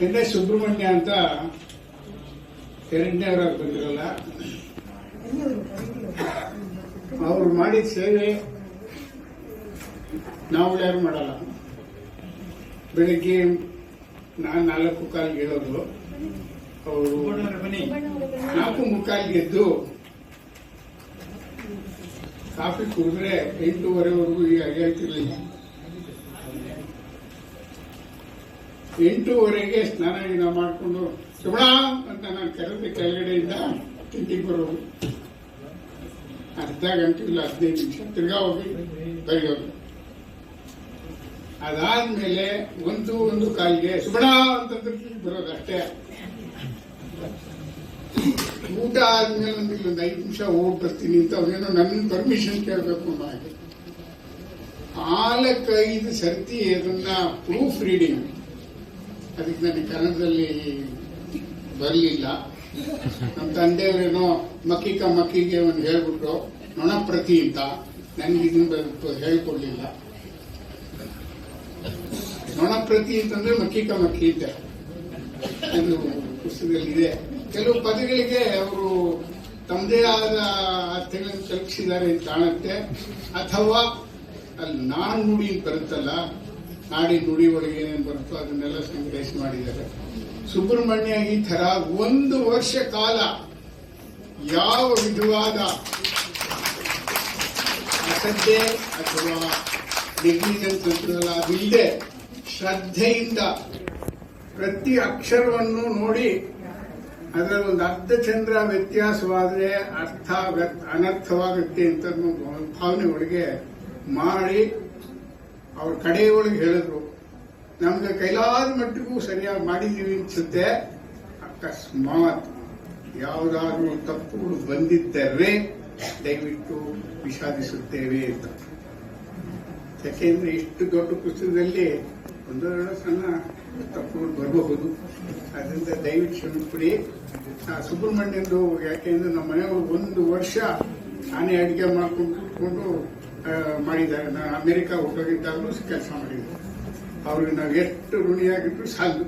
ಹಿಂದೆ ಸುಬ್ರಹ್ಮಣ್ಯ ಅಂತ ಎರಡನೇವರ ಬಂದಿರಲ್ಲ. ಅವ್ರು ಮಾಡಿದ ಸೇವೆ ನಾವು ಯಾರು ಮಾಡಲ್ಲ. ಬೆಳಿಗ್ಗೆ ನಾನು ನಾಲ್ಕು ಕಾಲಿಗೆ ಹೇಳೋದು. ಅವರು ನಾಲ್ಕು ಮುಕ್ಕಾಲಿಗೆ ಎದ್ದು ಕಾಫಿ ಕುಡಿದ್ರೆ ಎಂಟೂವರೆವರೆಗೂ ಈಗ ಹೇಳ್ತಿರ್ಲಿಲ್ಲ ಎಂಟೂವರೆಗೆ ಸ್ನಾನ ಗೀನ ಮಾಡಿಕೊಂಡು ಸುಬಣ ಅಂತ ನಾನು ಕರೆದ ಕೆಳಗಡೆಯಿಂದ ತಿಂಡಿಗೆ ಬರೋದು. ಅರ್ಧ ಗಂಟೆ ಇಲ್ಲ, ಹದಿನೈದು ನಿಮಿಷ. ತಿರ್ಗಾ ಹೋಗಿ ಬರೆಯೋದು. ಅದಾದ್ಮೇಲೆ ಒಂದು ಒಂದು ಕಾಲಿಗೆ ಸುಬಣ ಅಂತಂದ್ರೆ ಬರೋದು ಅಷ್ಟೇ. ಊಟ ಆದ್ಮೇಲೆ ಒಂದು ಐದು ನಿಮಿಷ ಹೋಗಿ ಬರ್ತೀನಿ ಅಂತ ಅವನೇನೋ ನನ್ನ ಪರ್ಮಿಷನ್ ಕೇಳಬೇಕು ಅನ್ನೋ ಹಾಗೆ. ನಾಲ್ಕೈದು ಸರ್ತಿ ಅದನ್ನ ಪ್ರೂಫ್ ರೀಡಿಂಗ್ ಅದಕ್ಕೆ ನನಗೆ ಕನ್ನಡದಲ್ಲಿ ಬರಲಿಲ್ಲ. ನಮ್ಮ ತಂದೆಯವರೇನೋ ಮಕ್ಕಿಕ ಮಕ್ಕಿಗೆ ಒಂದು ಹೇಳ್ಬಿಟ್ರು ನೊಣಪ್ರತಿ ಅಂತ. ನನಗೆ ಹೇಳ್ಕೊಡ್ಲಿಲ್ಲ. ನೊಣಪ್ರತಿ ಅಂತಂದ್ರೆ ಮಕ್ಕಿಕ ಮಕ್ಕಿ ಅಂತ. ಅದು ಪುಸ್ತಕದಲ್ಲಿದೆ. ಕೆಲವು ಪದಗಳಿಗೆ ಅವರು ತಮ್ಮದೇ ಆದ ಅರ್ಥಗಳನ್ನು ಕಲ್ಪಿಸಿದ್ದಾರೆ ಅಂತ ಕಾಣುತ್ತೆ. ಅಥವಾ ಅಲ್ಲಿ ನಾನ್ ನುಡಿ ಬರುತ್ತಲ್ಲ, ನಾಡಿ ನುಡಿ ಒಳಗೆ ಏನೇನು ಮಾಡಿದ್ದಾರೆ. ಸುಬ್ರಹ್ಮಣ್ಯ ಈ ತರ ಒಂದು ವರ್ಷ ಕಾಲ ಯಾವ ವಿಧವಾದ ಅಸಡ್ಡೆ ಅಥವಾ ನೆಗ್ಲಿಜೆನ್ಸ್ ಅದಿಲ್ಲದೆ ಶ್ರದ್ಧೆಯಿಂದ ಪ್ರತಿ ಅಕ್ಷರವನ್ನು ನೋಡಿ ಅದರಲ್ಲಿ ಒಂದು ಅರ್ಧ ಚಂದ್ರ ವ್ಯತ್ಯಾಸವಾದರೆ ಅರ್ಥ ಅನರ್ಥವಾಗುತ್ತೆ ಅಂತ ಭಾವನೆ ಒಳಗೆ ಮಾಡಿ ಅವ್ರ ಕಡೆಯೊಳಗೆ ಹೇಳಿದ್ರು. ನಮ್ಗೆ ಕೈಲಾದ ಮಟ್ಟಿಗೂ ಸರಿಯಾಗಿ ಮಾಡಿದ್ದೀವಿ ಅನ್ಸುತ್ತೆ. ಅಕಸ್ಮಾತ್ ಯಾವುದಾದ್ರೂ ತಪ್ಪುಗಳು ಬಂದಿದ್ದರೆ ದಯವಿಟ್ಟು ವಿಷಾದಿಸುತ್ತೇವೆ ಅಂತ. ಯಾಕೆಂದ್ರೆ ಇಷ್ಟು ದೊಡ್ಡ ಪುಸ್ತಕದಲ್ಲಿ ಒಂದೆರಡು ಸಣ್ಣ ತಪ್ಪುಗಳು ಬರಬಹುದು. ಅದರಿಂದ ದಯವಿಟ್ಟು ಆ ಸುಬ್ರಹ್ಮಣ್ಯಂದು ಯಾಕೆಂದ್ರೆ ನಮ್ಮ ಮನೆಯವರು ಒಂದು ವರ್ಷ ನಾನೇ ಅಡಿಗೆ ಮಾಡ್ಕೊಂಡು ಕೂತ್ಕೊಂಡು ಮಾಡಿದ್ದಾರೆ. ನಾನು ಅಮೆರಿಕ ಹೋಗಿದ್ದಾಗಲೂ ಕೆಲಸ ಮಾಡಿದ್ದೆ ಅವ್ರಿಗೆ ನಾವು ಎಷ್ಟು ಋಣಿಯಾಗಿದ್ರು ಸಾಲದು